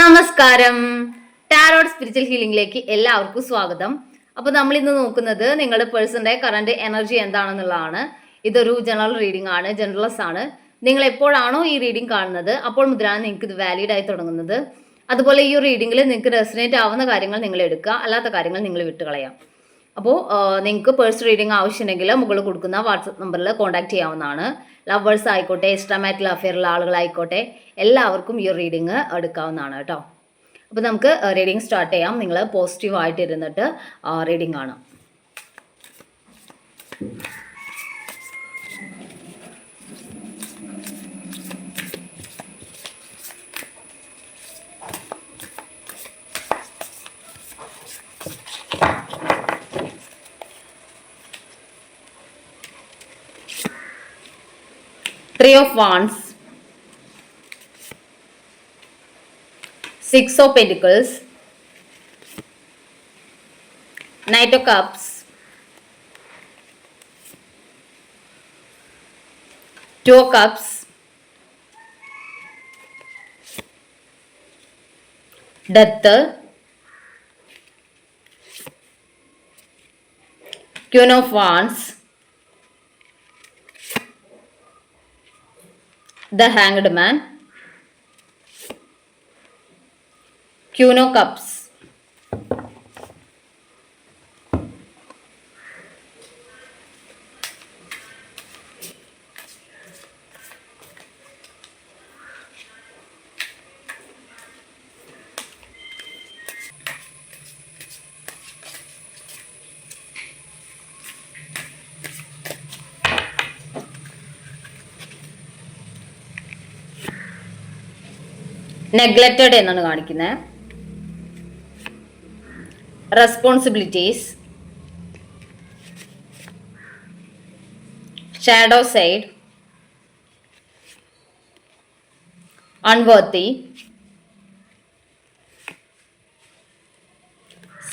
നമസ്കാരം. Tarot spiritual ഹീലിംഗിലേക്ക് എല്ലാവർക്കും സ്വാഗതം. അപ്പൊ നമ്മൾ ഇന്ന് നോക്കുന്നത് നിങ്ങളുടെ പേഴ്സന്റെ കറണ്ട് എനർജി എന്താണെന്നുള്ളതാണ്. ഇതൊരു ജനറൽ റീഡിംഗ് ആണ് ജനറൽസ് ആണ്. നിങ്ങൾ എപ്പോഴാണോ ഈ റീഡിംഗ് കാണുന്നത് അപ്പോൾ മുതലാണ് നിങ്ങൾക്ക് ഇത് വാലിഡ് ആയി തുടങ്ങുന്നത്. അതുപോലെ ഈ റീഡിംഗിൽ നിങ്ങൾക്ക് റെസിനേറ്റ് ആവുന്ന കാര്യങ്ങൾ നിങ്ങൾ എടുക്കുക അല്ലാത്ത കാര്യങ്ങൾ നിങ്ങൾ വിട്ടുകളയാം. അപ്പോൾ നിങ്ങൾക്ക് പേഴ്സ് റീഡിംഗ് ആവശ്യമുണ്ടെങ്കിൽ മുകളിൽ കൊടുക്കുന്ന വാട്സപ്പ് നമ്പറിൽ കോൺടാക്ട് ചെയ്യാവുന്നതാണ്. ലവേഴ്സ് ആയിക്കോട്ടെ എക്സ്ട്രാ മാറ്റൽ അഫെയറുള്ള ആളുകളായിക്കോട്ടെ എല്ലാവർക്കും ഈ റീഡിങ് എടുക്കാവുന്നതാണ് കേട്ടോ. അപ്പോൾ നമുക്ക് റീഡിങ് സ്റ്റാർട്ട് ചെയ്യാം. നിങ്ങൾ പോസിറ്റീവ് ആയിട്ട് ഇരുന്നിട്ട് റീഡിങ് കാണാം. three of wands. Six of pentacles. Knight of cups. Two cups, cups. Death. Queen of wands. The Hanged Man, queen of cups neglected എന്നാണ് കാണിക്കുന്നത് responsibilities shadow side unworthy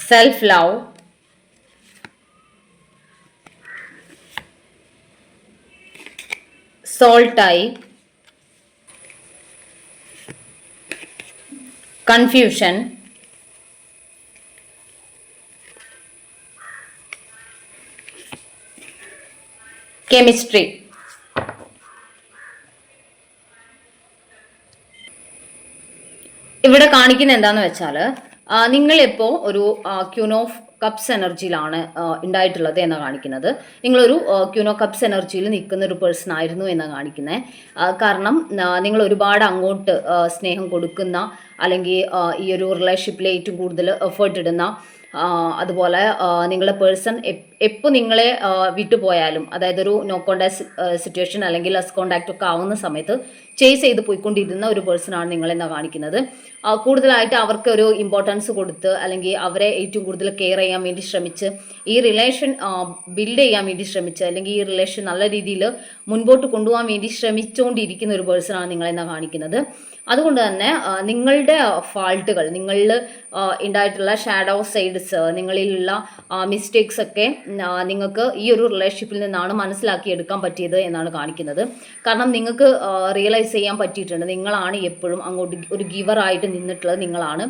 self love soul tie confusion chemistry ഇവിടെ കാണിക്കുന്ന എന്താന്ന് വെച്ചാൽ നിങ്ങളിപ്പോൾ ഒരു queen of cups എനർജിയിലാണ് ഉണ്ടായിട്ടുള്ളത് എന്നാണ് കാണിക്കുന്നത്. നിങ്ങളൊരു ക്യൂനോ കപ്സ് എനർജിയിൽ നിൽക്കുന്ന ഒരു പേഴ്സൺ ആയിരുന്നു എന്നാണ് കാണിക്കുന്നത് കാരണം നിങ്ങൾ ഒരുപാട് അങ്ങോട്ട് സ്നേഹം കൊടുക്കുന്ന അല്ലെങ്കിൽ ഈ ഒരു റിലേഷൻഷിപ്പിൽ ഏറ്റവും കൂടുതൽ എഫേർട്ട് ഇടുന്ന അതുപോലെ നിങ്ങളുടെ പേഴ്സൺ എപ്പോൾ നിങ്ങളെ വിട്ടുപോയാലും അതായത് ഒരു നോ കോണ്ടാക്ട് സിറ്റുവേഷൻ അല്ലെങ്കിൽ ലസ് കോണ്ടാക്ട് ഒക്കെ ആവുന്ന സമയത്ത് ചേസ് ചെയ്ത് പോയിക്കൊണ്ടിരുന്ന ഒരു പേഴ്സണാണ് നിങ്ങളെന്നാ കാണിക്കുന്നത്. കൂടുതലായിട്ട് അവർക്ക് ഒരു ഇമ്പോർട്ടൻസ് കൊടുത്ത് അല്ലെങ്കിൽ അവരെ ഏറ്റവും കൂടുതൽ കെയർ ചെയ്യാൻ വേണ്ടി ശ്രമിച്ച് ഈ റിലേഷൻ ബിൽഡ് ചെയ്യാൻ വേണ്ടി ശ്രമിച്ച് അല്ലെങ്കിൽ ഈ റിലേഷൻ നല്ല രീതിയിൽ മുൻപോട്ട് കൊണ്ടുപോകാൻ വേണ്ടി ശ്രമിച്ചുകൊണ്ടിരിക്കുന്ന ഒരു പേഴ്സണാണ് നിങ്ങളെന്നാ കാണിക്കുന്നത്. അതുകൊണ്ട് തന്നെ നിങ്ങളുടെ ഫാൾട്ടുകൾ നിങ്ങളിൽ ഉണ്ടായിട്ടുള്ള ഷാഡോ സൈഡ്സ് നിങ്ങളിലുള്ള മിസ്റ്റേക്സ് ഒക്കെ നിങ്ങൾക്ക് ഈ ഒരു റിലേഷൻഷിപ്പിൽ നിന്നാണ് മനസ്സിലാക്കിയെടുക്കാൻ പറ്റിയത് എന്നാണ് കാണിക്കുന്നത്. കാരണം നിങ്ങൾക്ക് റിയലൈസ് ചെയ്യാൻ പറ്റിയിട്ടുണ്ട്. നിങ്ങളാണ് എപ്പോഴും അങ്ങോട്ട് ഒരു ഗിവറായിട്ട് നിന്നിട്ടുള്ളത് നിങ്ങളാണ്.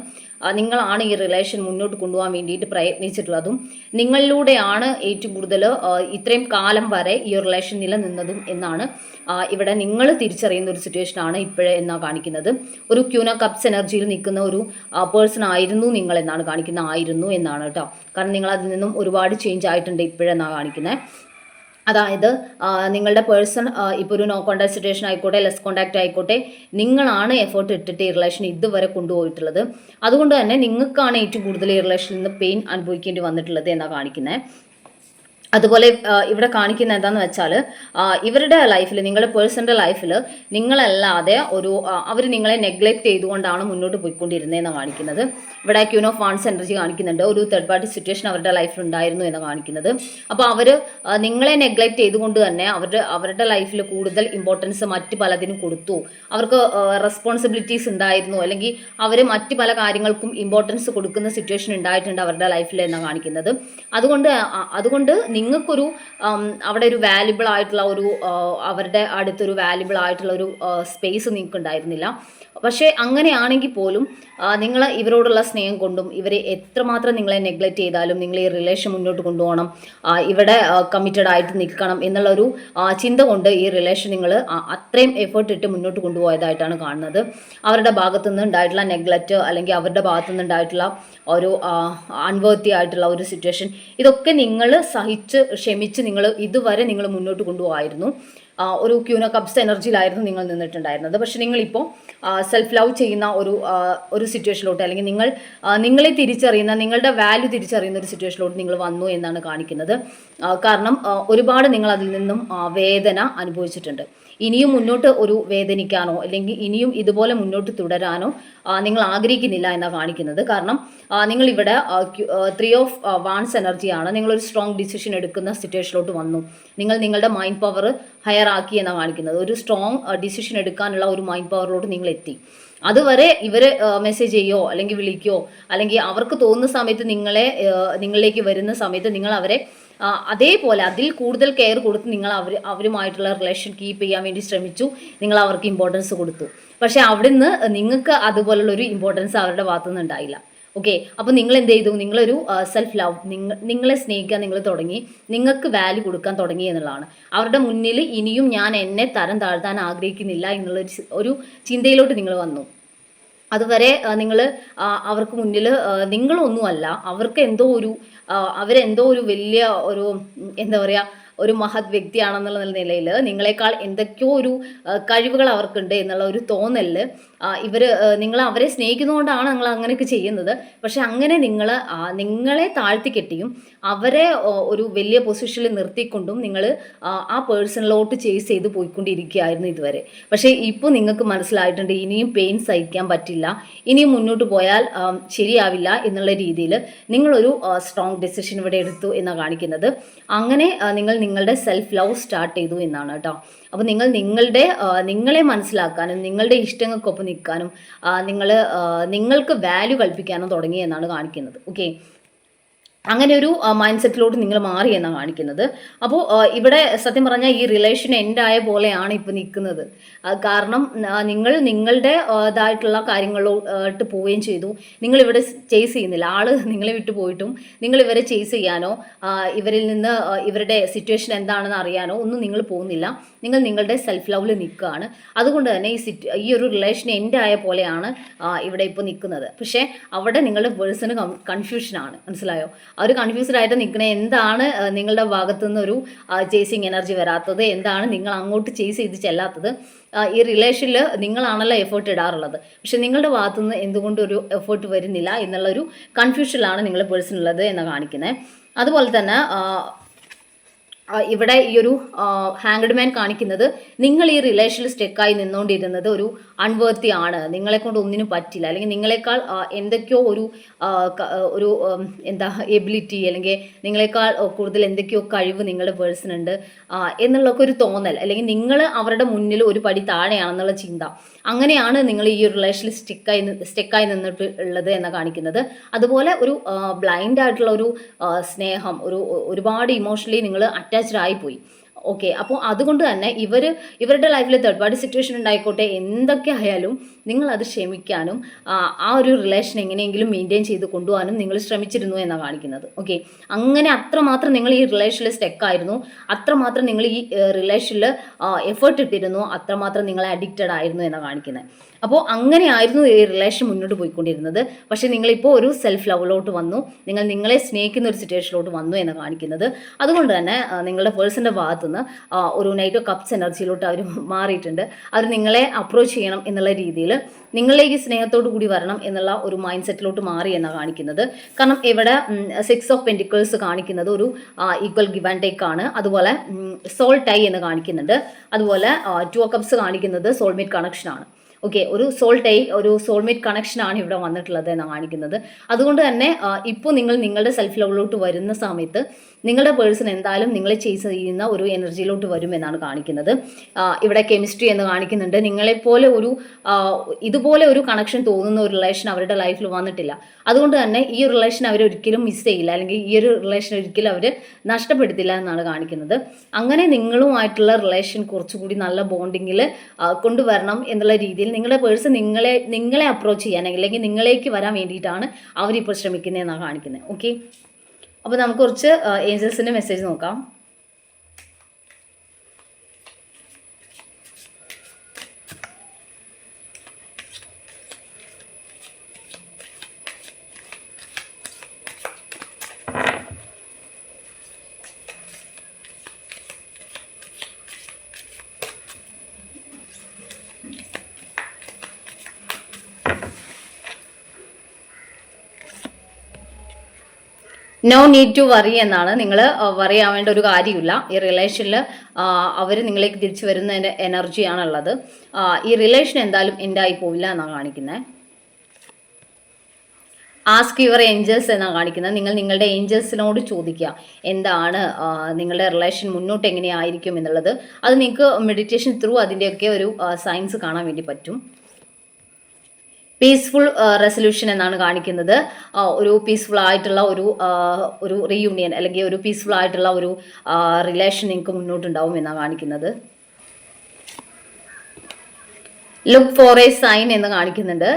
നിങ്ങളാണ് ഈ റിലേഷൻ മുന്നോട്ട് കൊണ്ടുപോകാൻ വേണ്ടിയിട്ട് പ്രയത്നിച്ചിട്ടുള്ളതും നിങ്ങളിലൂടെയാണ് ഏറ്റവും കൂടുതൽ ഇത്രയും കാലം വരെ ഈ റിലേഷൻ നിലനിന്നതും എന്നാണ് ഇവിടെ നിങ്ങൾ തിരിച്ചറിയുന്ന ഒരു സിറ്റുവേഷൻ ആണ് ഇപ്പോഴേ എന്നാണ് കാണിക്കുന്നത്. ഒരു ക്യൂന കപ്സ് എനർജിയിൽ നിൽക്കുന്ന ഒരു പേഴ്സൺ ആയിരുന്നു നിങ്ങൾ എന്നാണ് കാണിക്കുന്നത്. ആയിരുന്നു എന്നാണ് കേട്ടോ. കാരണം നിങ്ങൾ അതിൽ നിന്നും ഒരുപാട് ചേഞ്ച് ആയിട്ടുണ്ട് ഇപ്പോഴെന്നാണ് കാണിക്കുന്നത്. അതായത് നിങ്ങളുടെ പേഴ്സൺ ഇപ്പോൾ ഒരു നോ കോണ്ടാക്ട് സിറ്റുവേഷൻ ആയിക്കോട്ടെ ലെസ് കോണ്ടാക്ട് ആയിക്കോട്ടെ നിങ്ങളാണ് എഫേർട്ട് ഇട്ടിട്ട് ഈ റിലേഷൻ ഇതുവരെ കൊണ്ടുപോയിട്ടുള്ളത്. അതുകൊണ്ട് തന്നെ നിങ്ങൾക്കാണ് ഏറ്റവും കൂടുതൽ ഈ റിലേഷനിൽ നിന്ന് പെയിൻ അനുഭവിക്കേണ്ടി വന്നിട്ടുള്ളത് എന്നാണ് കാണിക്കുന്നത് അതുപോലെ ഇവിടെ കാണിക്കുന്ന എന്താന്ന് വെച്ചാൽ ഇവരുടെ ലൈഫിൽ നിങ്ങളുടെ പേഴ്സന്റെ ലൈഫിൽ നിങ്ങളല്ലാതെ ഒരു അവർ നിങ്ങളെ നെഗ്ലക്ട് ചെയ്തുകൊണ്ടാണ് മുന്നോട്ട് പോയിക്കൊണ്ടിരുന്നതെന്ന് കാണിക്കുന്നത്. ഇവിടെ ക്യൂൺ ഓഫ് വാൺസ് എനർജി കാണിക്കുന്നുണ്ട്. ഒരു തേർഡ് പാർട്ടി സിറ്റുവേഷൻ അവരുടെ ലൈഫിൽ ഉണ്ടായിരുന്നു എന്ന് കാണിക്കുന്നത്. അപ്പോൾ അവർ നിങ്ങളെ നെഗ്ലക്ട് ചെയ്തുകൊണ്ട് തന്നെ അവരുടെ അവരുടെ ലൈഫിൽ കൂടുതൽ ഇമ്പോർട്ടൻസ് മറ്റ് പലതിനും കൊടുത്തു. അവർക്ക് റെസ്പോൺസിബിലിറ്റീസ് ഉണ്ടായിരുന്നു. അല്ലെങ്കിൽ അവർ മറ്റ് പല കാര്യങ്ങൾക്കും ഇമ്പോർട്ടൻസ് കൊടുക്കുന്ന സിറ്റുവേഷൻ ഉണ്ടായിട്ടുണ്ട് അവരുടെ ലൈഫിൽ എന്നാണ് കാണിക്കുന്നത്. അതുകൊണ്ട് അതുകൊണ്ട് നിങ്ങൾക്കൊരു അവിടെ ഒരു വാല്യുബിൾ ആയിട്ടുള്ള ഒരു അവരുടെ അടുത്തൊരു വാല്യുബിൾ ആയിട്ടുള്ള ഒരു സ്പേസ് നിങ്ങൾക്ക് ഉണ്ടായിരുന്നില്ല പക്ഷേ അങ്ങനെയാണെങ്കിൽ പോലും നിങ്ങൾ ഇവരോടുള്ള സ്നേഹം കൊണ്ടും ഇവരെ എത്രമാത്രം നിങ്ങളെ നെഗ്ലക്റ്റ് ചെയ്താലും നിങ്ങൾ ഈ റിലേഷൻ മുന്നോട്ട് കൊണ്ടുപോകണം ഇവിടെ കമ്മിറ്റഡ് ആയിട്ട് നിൽക്കണം എന്നുള്ളൊരു ചിന്ത കൊണ്ട് ഈ റിലേഷൻ നിങ്ങൾ അത്രയും എഫേർട്ട് ഇട്ട് മുന്നോട്ട് കൊണ്ടുപോയതായിട്ടാണ് കാണുന്നത്. അവരുടെ ഭാഗത്തുനിന്ന് ഉണ്ടായിട്ടുള്ള നെഗ്ലക്റ്റ് അല്ലെങ്കിൽ അവരുടെ ഭാഗത്തുനിന്ന് ഉണ്ടായിട്ടുള്ള ഒരു അൺവേർത്തി ആയിട്ടുള്ള ഒരു സിറ്റുവേഷൻ ഇതൊക്കെ നിങ്ങൾ സഹിച്ച് ക്ഷമിച്ച് നിങ്ങൾ ഇതുവരെ നിങ്ങൾ മുന്നോട്ട് കൊണ്ടുപോകായിരുന്നു ഒരു ക്യൂന കബ്സ് എനർജിയിലായിരുന്നു നിങ്ങൾ നിന്നിട്ടുണ്ടായിരുന്നത്. പക്ഷെ നിങ്ങളിപ്പോൾ സെൽഫ് ലവ് ചെയ്യുന്ന ഒരു ഒരു സിറ്റുവേഷനിലോട്ട് അല്ലെങ്കിൽ നിങ്ങൾ നിങ്ങളെ തിരിച്ചറിയുന്ന നിങ്ങളുടെ വാല്യൂ തിരിച്ചറിയുന്ന ഒരു സിറ്റുവേഷനിലോട്ട് നിങ്ങൾ വന്നു എന്നാണ് കാണിക്കുന്നത്. കാരണം ഒരുപാട് നിങ്ങൾ അതിൽ നിന്നും വേദന അനുഭവിച്ചിട്ടുണ്ട്. ഇനിയും മുന്നോട്ട് ഒരു വേദനിക്കാനോ അല്ലെങ്കിൽ ഇനിയും ഇതുപോലെ മുന്നോട്ട് തുടരാനോ നിങ്ങൾ ആഗ്രഹിക്കുന്നില്ല എന്നാണ് കാണിക്കുന്നത്. കാരണം നിങ്ങൾ ഇവിടെ ത്രീ ഓഫ് വാൺസ് എനർജിയാണ് ഒരു സ്ട്രോങ് ഡിസിഷൻ എടുക്കുന്ന സിറ്റുവേഷനിലോട്ട് വന്നു. നിങ്ങൾ നിങ്ങളുടെ മൈൻഡ് പവർ ഹയർ ആക്കി എന്നാണ് കാണിക്കുന്നത്. ഒരു സ്ട്രോങ് ഡിസിഷൻ എടുക്കാനുള്ള ഒരു മൈൻഡ് പവറിലോട്ട് നിങ്ങൾ എത്തി അതുവരെ ഇവർ മെസ്സേജ് ചെയ്യോ അല്ലെങ്കിൽ വിളിക്കോ അല്ലെങ്കിൽ അവർക്ക് തോന്നുന്ന സമയത്ത് നിങ്ങളെ നിങ്ങളിലേക്ക് വരുന്ന സമയത്ത് നിങ്ങൾ അവരെ അതേപോലെ അതിൽ കൂടുതൽ കെയർ കൊടുത്ത് നിങ്ങൾ അവർ അവരുമായിട്ടുള്ള റിലേഷൻ കീപ്പ് ചെയ്യാൻ വേണ്ടി ശ്രമിച്ചു. നിങ്ങൾ അവർക്ക് ഇമ്പോർട്ടൻസ് കൊടുത്തു. പക്ഷേ അവിടെ നിന്ന് നിങ്ങൾക്ക് അതുപോലുള്ള ഒരു ഇമ്പോർട്ടൻസ് അവരുടെ ഭാഗത്തുനിന്ന് ഉണ്ടായില്ല. ഓക്കെ അപ്പോൾ നിങ്ങൾ എന്ത് ചെയ്തു? നിങ്ങളൊരു സെൽഫ് ലവ് നിങ്ങൾ നിങ്ങളെ സ്നേഹിക്കാൻ നിങ്ങൾ തുടങ്ങി. നിങ്ങൾക്ക് വാല്യൂ കൊടുക്കാൻ തുടങ്ങി എന്നുള്ളതാണ്. അവരുടെ മുന്നിൽ ഇനിയും ഞാൻ എന്നെ തരം താഴ്ത്താൻ ആഗ്രഹിക്കുന്നില്ല എന്നുള്ള ഒരു ചിന്തയിലോട്ട് നിങ്ങൾ വന്നു. അതുവരെ നിങ്ങൾ അവർക്ക് മുന്നിൽ നിങ്ങളൊന്നുമല്ല. അവർക്ക് എന്തോ ഒരു അവരെന്തോ ഒരു വലിയ ഒരു എന്താ പറയുക ഒരു മഹത് വ്യക്തിയാണെന്നുള്ള നിലയിൽ നിങ്ങളെക്കാൾ എന്തൊക്കെയോ ഒരു കഴിവുകൾ അവർക്കുണ്ട് എന്നുള്ള ഒരു തോന്നലിൽ ഇവർ നിങ്ങൾ അവരെ സ്നേഹിക്കുന്നതുകൊണ്ടാണ് നിങ്ങൾ അങ്ങനെയൊക്കെ ചെയ്യുന്നത്. പക്ഷെ അങ്ങനെ നിങ്ങൾ നിങ്ങളെ താഴ്ത്തി കെട്ടിയും അവരെ ഒരു വലിയ പൊസിഷനിൽ നിർത്തിക്കൊണ്ടും നിങ്ങൾ ആ പേഴ്സണിലോട്ട് ചേസ് ചെയ്ത് പോയിക്കൊണ്ടിരിക്കുകയായിരുന്നു ഇതുവരെ. പക്ഷേ ഇപ്പോൾ നിങ്ങൾക്ക് മനസ്സിലായിട്ടുണ്ട് ഇനിയും പെയിൻ സഹിക്കാൻ പറ്റില്ല ഇനിയും മുന്നോട്ട് പോയാൽ ശരിയാവില്ല എന്നുള്ള രീതിയിൽ നിങ്ങളൊരു സ്ട്രോങ് ഡെസിഷൻ ഇവിടെ എടുത്തു എന്നാണ് കാണിക്കുന്നത്. അങ്ങനെ നിങ്ങൾ നിങ്ങളുടെ സെൽഫ് ലവ് സ്റ്റാർട്ട് ചെയ്തു എന്നാണ് കേട്ടോ. അപ്പോൾ നിങ്ങൾ നിങ്ങളുടെ നിങ്ങളെ മനസ്സിലാക്കാനും നിങ്ങളുടെ ഇഷ്ടങ്ങൾക്കൊപ്പം നിൽക്കാനും നിങ്ങൾ നിങ്ങൾക്ക് വാല്യൂ കൽപ്പിക്കാനും തുടങ്ങി എന്നാണ് കാണിക്കുന്നത്. ഓക്കെ അങ്ങനെ ഒരു മൈൻഡ് സെറ്റിലോട്ട് നിങ്ങൾ മാറി എന്നാണ് കാണിക്കുന്നത്. അപ്പോൾ ഇവിടെ സത്യം പറഞ്ഞാൽ ഈ റിലേഷൻ എൻഡ് ആയ പോലെയാണ് ഇപ്പോൾ നിൽക്കുന്നത്. കാരണം നിങ്ങൾ നിങ്ങളുടെ ഇതായിട്ടുള്ള കാര്യങ്ങളോട്ട് പോവുകയും ചെയ്തു. നിങ്ങൾ ഇവിടെ ചേസ് ചെയ്യുന്നില്ല. ആൾ നിങ്ങളെ വിട്ടു പോയിട്ടും നിങ്ങൾ ഇവരെ ചേസ് ചെയ്യാനോ ഇവരിൽ നിന്ന് ഇവരുടെ സിറ്റുവേഷൻ എന്താണെന്ന് അറിയാനോ ഒന്നും നിങ്ങൾ പോകുന്നില്ല. നിങ്ങൾ നിങ്ങളുടെ സെൽഫ് ലവിൽ നിൽക്കുകയാണ്. അതുകൊണ്ട് തന്നെ ഈ സിറ്റ് ഈ ഒരു റിലേഷൻ എൻഡ് ആയ പോലെയാണ് ഇവിടെ ഇപ്പോൾ നിൽക്കുന്നത്. പക്ഷേ അവിടെ നിങ്ങളുടെ പേഴ്സണ് കൺഫ്യൂഷനാണ് മനസ്സിലായോ? ഒരു കൺഫ്യൂസ്ഡ് ആയിട്ട് നിൽക്കണേ എന്താണ് നിങ്ങളുടെ ഭാഗത്തു നിന്നൊരു ചേസിങ് എനർജി വരാത്തത്? എന്താണ് നിങ്ങൾ അങ്ങോട്ട് ചേസ് ചെയ്ത് ചെല്ലാത്തത്? ഈ റിലേഷനിൽ നിങ്ങളാണല്ലോ എഫേർട്ട് ഇടാറുള്ളത്. പക്ഷെ നിങ്ങളുടെ ഭാഗത്തു നിന്ന് എന്തുകൊണ്ട് ഒരു എഫേർട്ട് വരുന്നില്ല എന്നുള്ളൊരു കൺഫ്യൂഷനിലാണ് നിങ്ങൾ പേഴ്സൺ ഉള്ളത് എന്ന് കാണിക്കുന്നത് അതുപോലെ തന്നെ ഇവിടെ ഈ ഒരു ഹാങ്ഡ് മാൻ കാണിക്കുന്നത് നിങ്ങൾ ഈ റിലേഷനിൽ സ്റ്റെക്കായി നിന്നുകൊണ്ടിരുന്നത് ഒരു അൺവേർത്തി ആണ്. നിങ്ങളെ കൊണ്ട് ഒന്നിനും പറ്റില്ല. അല്ലെങ്കിൽ നിങ്ങളെക്കാൾ എന്തൊക്കെയോ ഒരു ഒരു എന്താ എബിലിറ്റി അല്ലെങ്കിൽ നിങ്ങളെക്കാൾ കൂടുതൽ എന്തൊക്കെയോ കഴിവ് നിങ്ങളുടെ ആ, എന്നുള്ളൊക്കെ ഒരു തോന്നൽ. അല്ലെങ്കിൽ നിങ്ങൾ അവരുടെ മുന്നിൽ ഒരു പടി താഴെയാണെന്നുള്ള ചിന്ത. അങ്ങനെയാണ് നിങ്ങൾ ഈ ഒരു റിലേഷനിൽ സ്റ്റിക്കായി സ്റ്റെക്കായി നിന്നിട്ട് ഉള്ളത് എന്ന് കാണിക്കുന്നത്. അതുപോലെ ഒരു ബ്ലൈൻഡ് ആയിട്ടുള്ള ഒരു സ്നേഹം ഒരു ഒരുപാട് ഇമോഷണലി നിങ്ങൾ അറ്റാച്ച്ഡ് ആയിപ്പോയി ഓക്കെ അപ്പോൾ അതുകൊണ്ട് തന്നെ ഇവർ ഇവരുടെ ലൈഫിൽ തേർഡ് പാർട്ടി സിറ്റുവേഷൻ ഉണ്ടായിക്കോട്ടെ എന്തൊക്കെ ആയാലും നിങ്ങൾ അത് ക്ഷമിക്കാനും ആ, ഒരു റിലേഷൻ എങ്ങനെയെങ്കിലും മെയിന്റെയിൻ ചെയ്ത് കൊണ്ടുപോകാനും നിങ്ങൾ ശ്രമിച്ചിരുന്നു എന്നാണ് കാണിക്കുന്നത്. ഓക്കെ അങ്ങനെ അത്രമാത്രം നിങ്ങൾ ഈ റിലേഷനിൽ സ്റ്റെക്കായിരുന്നു അത്രമാത്രം നിങ്ങൾ ഈ റിലേഷനിൽ എഫേർട്ട് ഇട്ടിരുന്നു. അത്രമാത്രം നിങ്ങൾ അഡിക്റ്റഡ് ആയിരുന്നു എന്നാണ് കാണിക്കുന്നത്. അപ്പോൾ അങ്ങനെയായിരുന്നു ഈ റിലേഷൻ മുന്നോട്ട് പോയിക്കൊണ്ടിരുന്നത്. പക്ഷേ നിങ്ങളിപ്പോൾ ഒരു സെൽഫ് ലവിലോട്ട് വന്നു. നിങ്ങൾ നിങ്ങളെ സ്നേഹിക്കുന്ന ഒരു സിറ്റുവേഷനിലോട്ട് വന്നു എന്ന് കാണിക്കുന്നത്. അതുകൊണ്ട് തന്നെ നിങ്ങളുടെ പേഴ്സന്റെ ഭാഗത്തുനിന്ന് ഒരു നൈറ്റ് ഓഫ് കപ്സ് എനർജിയിലോട്ട് അവർ മാറിയിട്ടുണ്ട്. അവർ നിങ്ങളെ അപ്രോച്ച് ചെയ്യണം എന്നുള്ള രീതിയിൽ നിങ്ങളിലേക്ക് സ്നേഹത്തോടു കൂടി വരണം എന്നുള്ള ഒരു മൈൻഡ് സെറ്റിലോട്ട് മാറി എന്നാണ് കാണിക്കുന്നത്. കാരണം ഇവിടെ സിക്സ് ഓഫ് പെന്റിക്കിൾസ് കാണിക്കുന്നത് ഒരു ഈക്വൽ ഗിവ് ആൻഡ് ടേക്ക് ആണ്. അതുപോലെ സോൾ ടൈ എന്ന് കാണിക്കുന്നുണ്ട്. അതുപോലെ ടു കപ്സ് കാണിക്കുന്നത് സോൾമേറ്റ് കണക്ഷൻ ആണ്. ഓക്കെ ഒരു സോൾ ടൈ ഒരു സോൾമേറ്റ് കണക്ഷനാണ് ഇവിടെ വന്നിട്ടുള്ളത് എന്ന് കാണിക്കുന്നത്. അതുകൊണ്ട് തന്നെ ഇപ്പോൾ നിങ്ങൾ നിങ്ങളുടെ സെൽഫ് ലവിലോട്ട് വരുന്ന സമയത്ത് നിങ്ങളുടെ പേഴ്സൺ എന്തായാലും നിങ്ങളെ ചേസ് ചെയ്യുന്ന ഒരു എനർജിയിലോട്ട് വരും എന്നാണ് കാണിക്കുന്നത്. ഇവിടെ കെമിസ്ട്രി എന്ന് കാണിക്കുന്നുണ്ട്. നിങ്ങളെപ്പോലെ ഒരു ഇതുപോലെ ഒരു കണക്ഷൻ തോന്നുന്ന ഒരു റിലേഷൻ അവരുടെ ലൈഫിൽ വന്നിട്ടില്ല. അതുകൊണ്ട് തന്നെ ഈ റിലേഷൻ അവർ ഒരിക്കലും മിസ് ചെയ്യില്ല. അല്ലെങ്കിൽ ഈ ഒരു റിലേഷൻ ഒരിക്കലും അവർ നഷ്ടപ്പെടുത്തില്ല എന്നാണ് കാണിക്കുന്നത്. അങ്ങനെ നിങ്ങളുമായിട്ടുള്ള റിലേഷൻ കുറച്ചുകൂടി നല്ല ബോണ്ടിങ്ങിൽ കൊണ്ടുവരണം എന്നുള്ള രീതിയിൽ നിങ്ങളുടെ പേഴ്സ് നിങ്ങളെ നിങ്ങളെ അപ്രോച്ച് ചെയ്യാൻ അല്ലെങ്കിൽ നിങ്ങളേക്ക് വരാൻ വേണ്ടിയിട്ടാണ് അവരിപ്പോൾ ശ്രമിക്കുന്നതെന്നാണ് കാണിക്കുന്നത്. ഓക്കെ അപ്പോൾ നമുക്ക് കുറച്ച് ഏഞ്ചൽസിന്റെ മെസ്സേജ് നോക്കാം. നോ നീഡ് ടു വറി എന്നാണ്. നിങ്ങൾ വറി ആവേണ്ട ഒരു കാര്യമില്ല. ഈ റിലേഷനിൽ അവർ നിങ്ങളേക്ക് തിരിച്ചു വരുന്നതിന്റെ എനർജിയാണുള്ളത് ഈ റിലേഷൻ എന്തായാലും എൻഡായി പോവില്ല എന്നാണ് കാണിക്കുന്നത് ആസ്ക് യുവർ ഏഞ്ചൽസ് എന്നാണ് കാണിക്കുന്നത് നിങ്ങൾ നിങ്ങളുടെ ഏഞ്ചൽസിനോട് ചോദിക്കുക. എന്താണ് നിങ്ങളുടെ റിലേഷൻ മുന്നോട്ട് എങ്ങനെയായിരിക്കും എന്നുള്ളത്. അത് നിങ്ങൾക്ക് മെഡിറ്റേഷൻ ത്രൂ അതിന്റെയൊക്കെ ഒരു സയൻസ് കാണാൻ വേണ്ടി പറ്റും. പീസ്ഫുൾ റെസൊല്യൂഷൻ എന്നാണ് കാണിക്കുന്നത്. ഒരു പീസ്ഫുൾ ആയിട്ടുള്ള ഒരു ഒരു റീയൂണിയൻ അല്ലെങ്കിൽ ഒരു പീസ്ഫുൾ ആയിട്ടുള്ള ഒരു റിലേഷൻ നിങ്ങൾക്ക് മുന്നോട്ടുണ്ടാവും എന്നാണ് കാണിക്കുന്നത്. ലുക്ക് ഫോർ എ സൈൻ എന്ന് കാണിക്കുന്നുണ്ട്.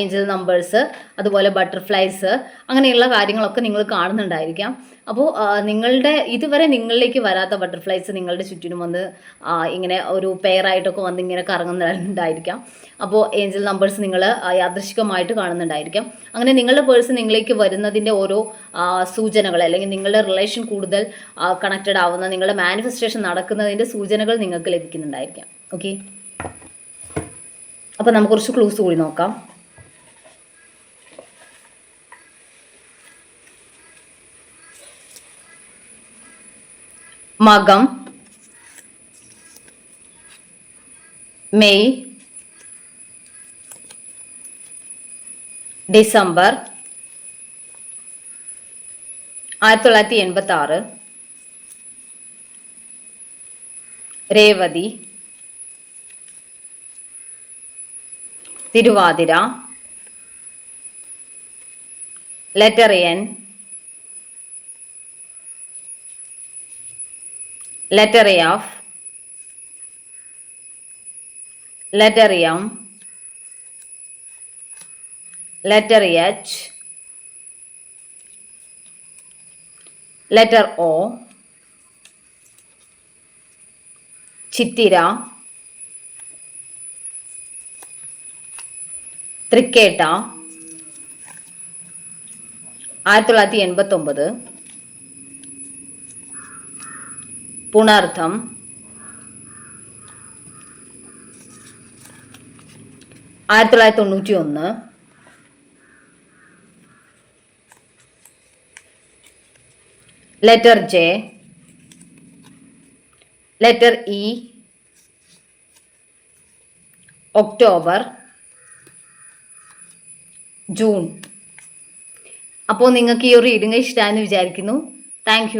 ഏഞ്ചൽ നമ്പേഴ്സ് അതുപോലെ ബട്ടർഫ്ലൈസ് അങ്ങനെയുള്ള കാര്യങ്ങളൊക്കെ നിങ്ങൾ കാണുന്നുണ്ടായിരിക്കാം. അപ്പോൾ നിങ്ങളുടെ ഇതുവരെ നിങ്ങളിലേക്ക് വരാത്ത ബട്ടർഫ്ലൈസ് നിങ്ങളുടെ ചുറ്റിനും വന്ന് ഇങ്ങനെ ഒരു പെയറായിട്ടൊക്കെ വന്ന് ഇങ്ങനെ കറങ്ങുന്നുണ്ടായിരിക്കാം. അപ്പോൾ ഏഞ്ചൽ നമ്പേഴ്സ് നിങ്ങൾ യാദൃശികമായിട്ട് കാണുന്നുണ്ടായിരിക്കാം. അങ്ങനെ നിങ്ങളുടെ പേഴ്സൺ നിങ്ങളിലേക്ക് വരുന്നതിന്റെ ഓരോ സൂചനകൾ അല്ലെങ്കിൽ നിങ്ങളുടെ റിലേഷൻ കൂടുതൽ കണക്റ്റഡ് ആവുന്ന നിങ്ങളുടെ മാനിഫെസ്റ്റേഷൻ നടക്കുന്നതിന്റെ സൂചനകൾ നിങ്ങൾക്ക് ലഭിക്കുന്നുണ്ടായിരിക്കാം. ഓക്കെ അപ്പോൾ നമുക്ക് കുറച്ച് ക്ലൂസ് കൂടി നോക്കാം. മകം. മെയ്. ഡിസംബർ. ആയിരത്തി തൊള്ളായിരത്തി എൺപത്തി ആറ് Revathi. Thiruvathira. Letter N letter F letter M letter H letter O ചിത്തിര തൃക്കേട്ട ആയിരത്തി തൊള്ളായിരത്തി എൺപത്തി ഒമ്പത് പുണർദ്ധം ആയിരത്തി തൊള്ളായിരത്തി തൊണ്ണൂറ്റി ഒന്ന് letter J. Letter E. October. June. അപ്പോൾ നിങ്ങൾക്ക് ഈ ഒരു റീഡിംഗ് ഇഷ്ടമായെന്ന് വിചാരിക്കുന്നു. താങ്ക്